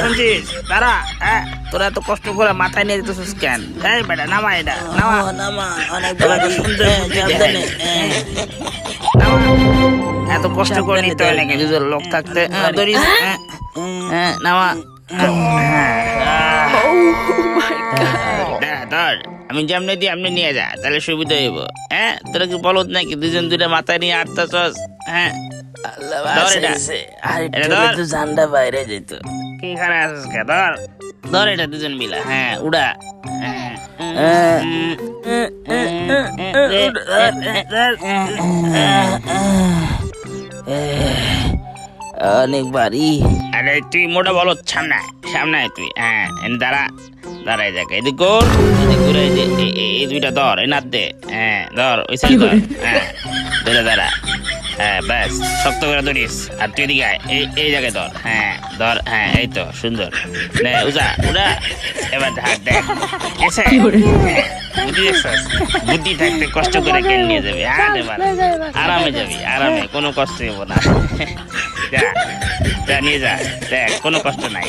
শুনছিস? দাঁড়া হ্যাঁ তোরা এত কষ্ট করে মাথায় নিয়ে যেতেছিস কেন? এই বেটা নামা এটা নামা। নামা অনেক সুন্দর হ্যাঁ। হ্যাঁ। এত কষ্ট করে নিতে হয় নাকি? দুজন লোক থাকতে হ্যাঁ, নামা। হ্যাঁ, ধর আমি যেমনি দিয়ে এমনি নিয়ে যা তাহলে সুবিধা হইব হ্যাঁ তোরা কি বলত নাকি দুজন দুটা মাথায় নিয়ে আটতাছস হ্যাঁ ধর এটা। বাঁচাইছে। আর একটু এটা ধর। তো বাইরে যেত কি খারাপ আছিস কে ধর ধর এটা দুজন মিলা হ্যাঁ উড়া হ্যাঁ, হ্যাঁ। অনেক বাড়ি। আরে তুই মোটা বলো সামনে সামনে আয় তুই। হ্যাঁ দাঁড়া দাঁড়াই দেখ এদিক কর এদিক ঘুরে এই দুইটা ধর এই নাত দে। হ্যাঁ ধর ওই সাইড ধর। হ্যাঁ ধরে দাঁড়া হ্যাঁ ব্যাস শক্ত করে ধরিস। আর তুই এদিকে এই এই জায়গায় ধর। হ্যাঁ ধর হ্যাঁ এই তো সুন্দর। নে উজা উড়া। এবার হাত দেখ। এসে বুদ্ধি বুদ্ধি থাকতে কষ্ট করে কেন নিয়ে যাবি? এবার আরামে যাবি। আরামে কোনো কষ্ট হব না। যা যা নিয়ে যা দেখ কোনো কষ্ট নাই।